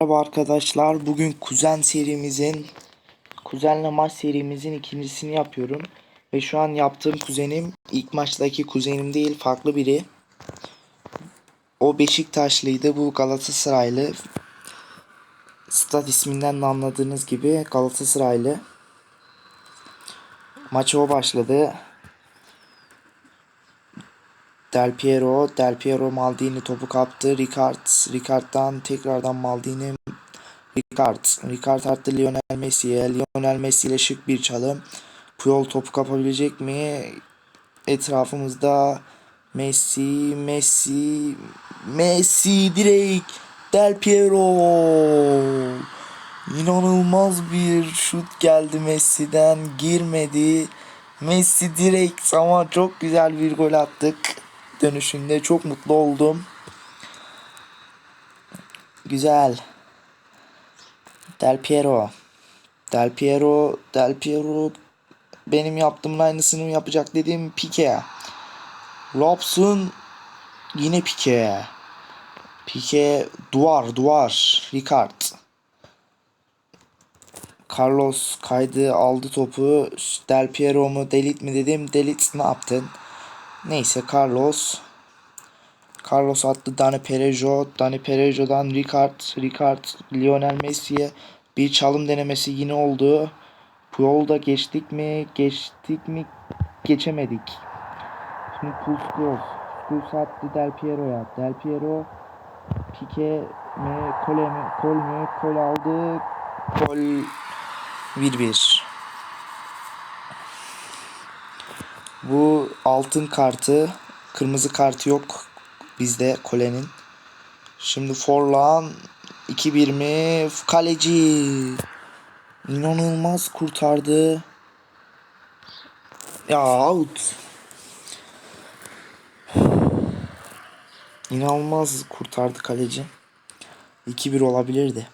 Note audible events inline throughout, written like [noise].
Merhaba arkadaşlar. Bugün kuzen serimizin kuzenle maç serimizin ikincisini yapıyorum. Ve şu an yaptığım kuzenim ilk maçtaki kuzenim değil farklı biri. O Beşiktaşlıydı bu Galatasaraylı. Stat isminden de anladığınız gibi Galatasaraylı. Maça o başladı. Del Piero, Del Piero Maldini topu kaptı. Ricard, Ricard'dan tekrardan Maldini Ricard. Ricard attı Lionel Messi'ye. Lionel Messi ile şık bir çalım. Puyol topu kapabilecek mi? Etrafımızda Messi, Messi, Messi direkt Del Piero. İnanılmaz bir şut geldi Messi'den. Girmedi. Messi direkt ama çok güzel bir gol attık. Dönüşünde çok mutlu oldum. Güzel. Del Piero. Del Piero, Del Piero benim yaptığımın aynısını yapacak dediğim Pique. Robson yine Pique. Pique duvar duvar. Ricard. Carlos kaydı aldı topu. Del Piero mu Delit mi dedim. Delit ne yaptın? Neyse Carlos. Carlos attı Dani Perejo. Dani Perejo'dan Ricard. Ricard Lionel Messi'ye bir çalım denemesi yine oldu. Puyol'da geçtik mi? Geçtik mi? Geçemedik. Şimdi Puskas. Puskas attı Del Piero'ya. Del Piero Pique mi? Kole mi? Kol mü? Kol aldı. Kol 1-1. Bu altın kartı. Kırmızı kartı yok bizde Kole'nin. Şimdi Forlan 2-1 mi? Kaleci. İnanılmaz kurtardı. Ya out. İnanılmaz kurtardı kaleci. 2-1 olabilirdi.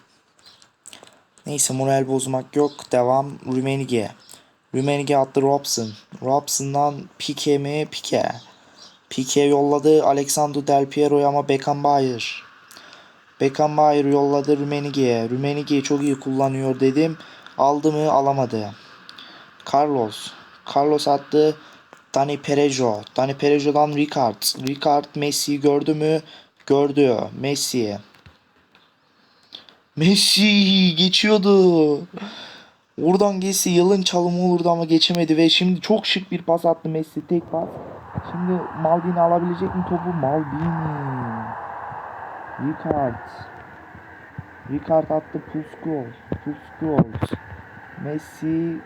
Neyse moral bozmak yok. Devam. Rumenige. Rumenige attı Robson. Robson'dan Pique mi? Pique. Pique yolladı Alexander Del Piero'ya ama Beckenbauer. Beckenbauer yolladı Rumenige'ye. Rumenige'yi çok iyi kullanıyor dedim. Aldı mı? Alamadı. Carlos. Carlos attı. Dani Perejo. Dani Perejo'dan Ricard. Ricard Messi'yi gördü mü? Gördü. Messi. Messi geçiyordu. Oradan geçse yılın çalımı olurdu ama geçemedi ve şimdi çok şık bir pas attı Messi tek pas. Şimdi Maldini alabilecek mi topu? Maldini. Ricard. Ricard attı Puskas. Puskas. Messi.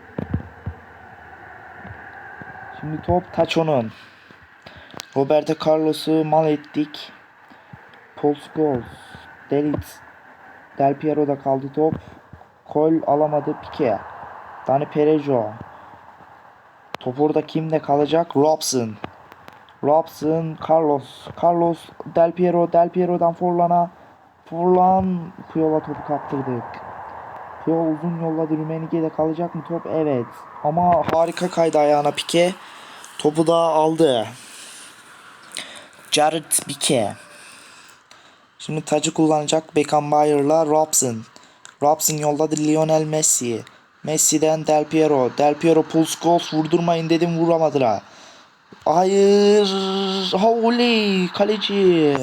Şimdi top Taço'nun. Roberto Carlos'u mal ettik. Puskas. Delit. Del Piero'da kaldı top. Kol alamadı Pique. Dani Perejo. Top orada kimde kalacak? Robson. Robson, Carlos. Carlos, Del Piero, Del Piero'dan Forlan'a. Forlan, Puyol'a topu kaptırdık. Puyol uzun yolladı. Rumenige'de kalacak mı top? Evet. Ama harika kaydı ayağına Pique. Topu da aldı. Jared Pique. Şimdi tacı kullanacak Beckenbauer'la Robson. Robson yolladı Lionel Messi. Messi'den Del Piero. Del Piero Puskas vurdurmayın dedim vuramadılar. Hayır. Ha oley. Kaleci.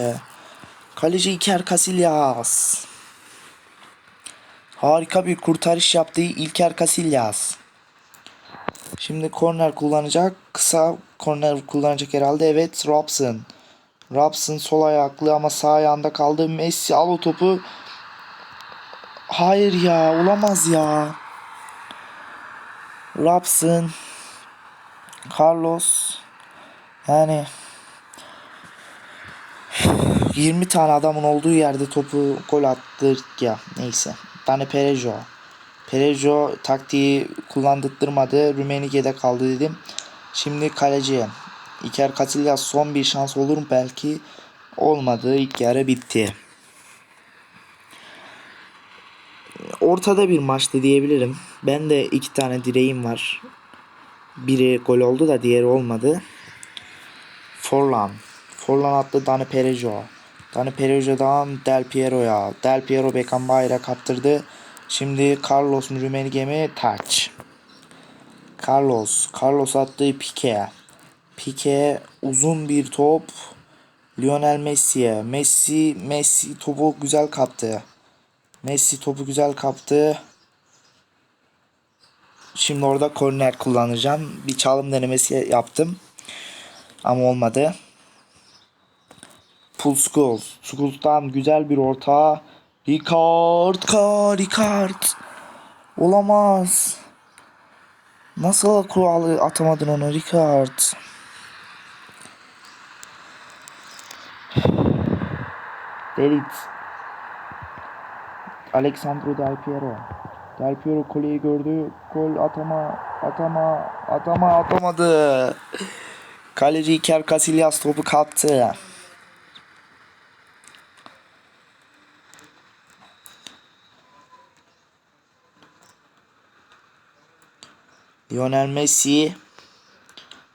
Kaleci İlker Casillas. Harika bir kurtarış yaptı İlker Casillas. Şimdi korner kullanacak. Kısa korner kullanacak herhalde. Evet Robson. Robson sol ayaklı ama sağ ayağında kaldı. Messi al o topu. Hayır ya olamaz ya. Robson. Carlos. Yani 20 tane adamın olduğu yerde topu gol attık ya. Neyse. Dani Perejo. Perejo taktiği kullandırtmadı. Rumenige'de kaldı dedim. Şimdi kaleci. İker Casillas son bir şans olur mu belki? Olmadı. İlk yarı bitti. Ortada bir maçtı diyebilirim. Ben de iki tane direğim var. Biri gol oldu da diğeri olmadı. Forlan. Forlan attı Dani Perejo. Dani Perojo'dan Del Piero'ya. Del Piero Beckenbauer'a kaptırdı. Şimdi Carlos Rümenige mi? Taç. Carlos. Carlos attı Pique'ye. Pique uzun bir top. Lionel Messi'ye. Messi Messi topu güzel kaptı. Messi topu güzel kaptı. Şimdi orada korner kullanacağım. Bir çalım denemesi yaptım. Ama olmadı. School. School'dan güzel bir orta. Ricard. Ricard. Olamaz. Nasıl kuralı atamadın onu Ricard? Delit. Alexandro Del Piero. Del Piero koleyi gördü. Gol atama, atama, atama, atamadı. Kaleci Iker Casillas topu kaptı. Lionel Messi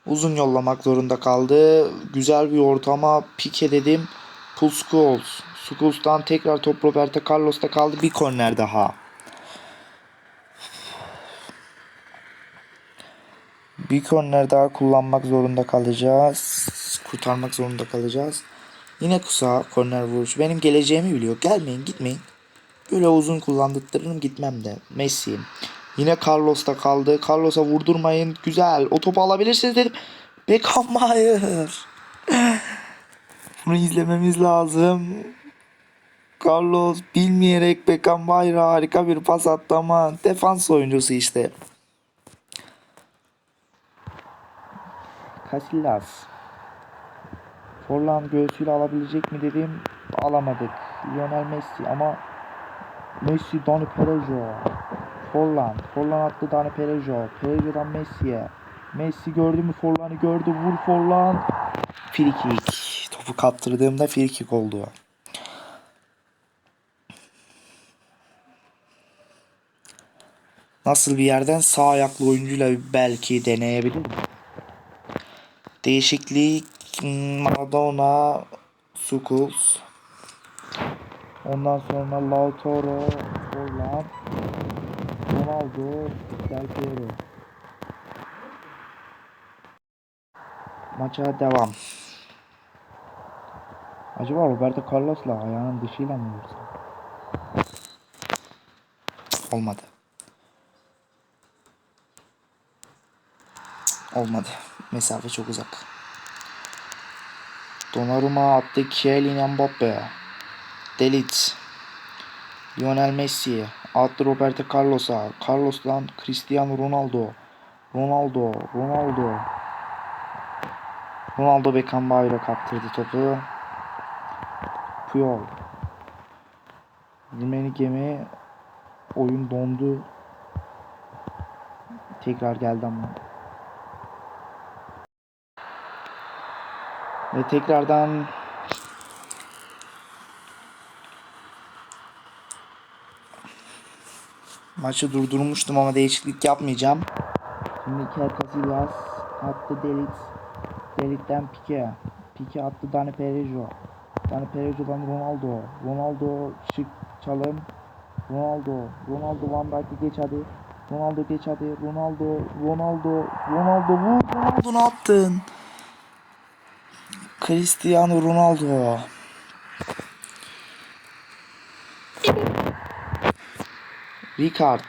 uzun yollamak zorunda kaldı. Güzel bir ortama pike dedim. Puskuls. Skuls'tan tekrar top Roberto Carlos'ta kaldı. Bir korner daha. Bir korner daha kullanmak zorunda kalacağız. Kurtarmak zorunda kalacağız. Yine kısa korner vuruşu. Benim geleceğimi biliyor. Gelmeyin gitmeyin. Böyle uzun kullandırırım gitmem de. Messi. Yine Carlos'ta kaldı. Carlos'a vurdurmayın. Güzel. O topu alabilirsiniz dedim. Beckham hayır. Bunu izlememiz lazım. Carlos bilmeyerek Beckham Bayra harika bir pas attı ama defans oyuncusu işte. Casillas. Forlan göğsüyle alabilecek mi dedim. Alamadık. Lionel Messi ama Messi Dani Perejo. Forlan. Forlan attı Dani Perejo. Perejo'dan Messi'ye. Messi gördü mü Forlan'ı gördü. Vur Forlan. Free. Topu kaptırdığımda free oldu. Nasıl bir yerden sağ ayaklı oyuncuyla belki deneyebilir mi? Değişiklik hmm, Maradona Sukuls Ondan sonra Lautaro Forlan Ronaldo Del Piero Maça devam. Acaba Roberto Carlos'la ayağının dışıyla mı vursa? Olmadı. Olmadı. Mesafe çok uzak. Donnarumma attı Kylian Mbappe. Delit. Lionel Messi attı Roberto Carlos'a. Carlos'tan Cristiano Ronaldo. Ronaldo. Ronaldo. Ronaldo Beckenbauer'a kaptırdı topu. Puyol. Rumenige mi? Oyun dondu. Tekrar geldi ama. Ve tekrardan maçı durdurmuştum ama değişiklik yapmayacağım. Şimdi Iker attı Delit. Delit'ten Pique. Pique attı Dani Perejo. Dani Perejo'dan Ronaldo. Ronaldo şık çalım. Ronaldo. Ronaldo Van Dijk'e geç hadi. Ronaldo geç hadi. Ronaldo. Ronaldo. Ronaldo vur. Ronaldo ne yaptın? Cristiano Ronaldo. Ricard.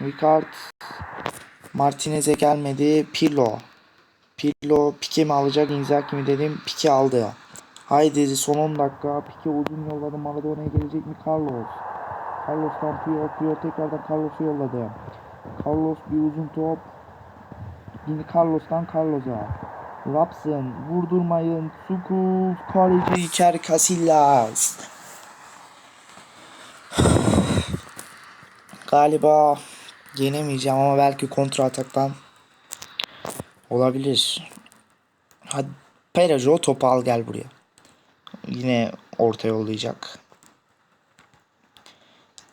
Ricard. Martinez'e gelmedi. Pirlo. Pirlo Pike mi alacak Inzaghi mi dedim. Pike aldı. Haydi son 10 dakika. Pike uzun yolladı. Maradona'ya gelecek mi? Carlos. Carlos'tan Puyol. Puyol tekrardan Carlos'u yolladı. Carlos bir uzun top. Yine Carlos'tan Carlos'a. Rapsın. Vurdurmayın. Sukul. Kaleci Iker Casillas. Galiba yenemeyeceğim ama belki kontra ataktan olabilir. Hadi Perajo topu al gel buraya. Yine orta yollayacak.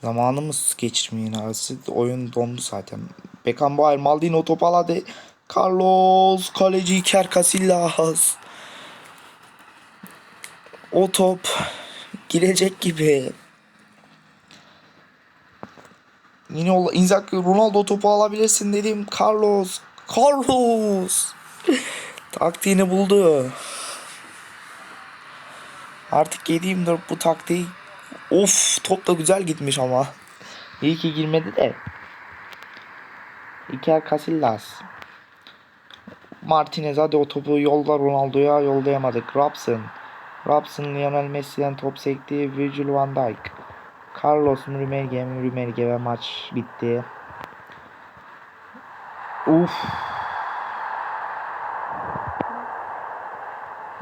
Zamanımız geçirmeyin arası. Oyun dondu zaten. Beckenbauer Maldini topu al hadi. Carlos kaleci Iker Casillas. O top girecek gibi. Yine Inzaghi Ronaldo topu alabilirsin dedim. Carlos. Carlos. [laughs] Taktiğini buldu. Artık yediğim de bu taktiği. Of top da güzel gitmiş ama. İyi ki girmedi de. Iker Casillas. Martinez hadi o topu yolla Ronaldo'ya yollayamadık. Robson. Robson Lionel Messi'den top sekti. Virgil van Dijk. Carlos Rümerge Rümerge ve maç bitti. Uf.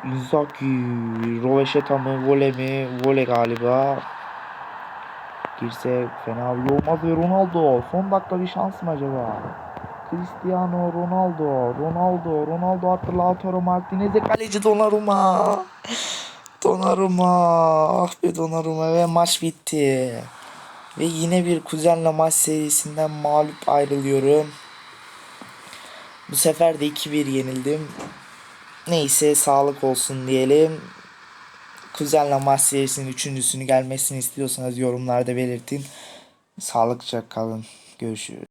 Inzaghi. Roveşeta mı? Vole mi? Vole galiba. Girse fena bir olmaz ve Ronaldo. Son dakika bir şans mı acaba? Cristiano Ronaldo. Ronaldo. Ronaldo attı Lautaro Martinez'e kaleci Donnarumma. Donnarumma. Ah be Donnarumma ve maç bitti. Ve yine bir kuzenle maç serisinden mağlup ayrılıyorum. Bu sefer de 2-1 yenildim. Neyse sağlık olsun diyelim. Kuzenle maç serisinin üçüncüsünü gelmesini istiyorsanız yorumlarda belirtin. Sağlıkça kalın. Görüşürüz.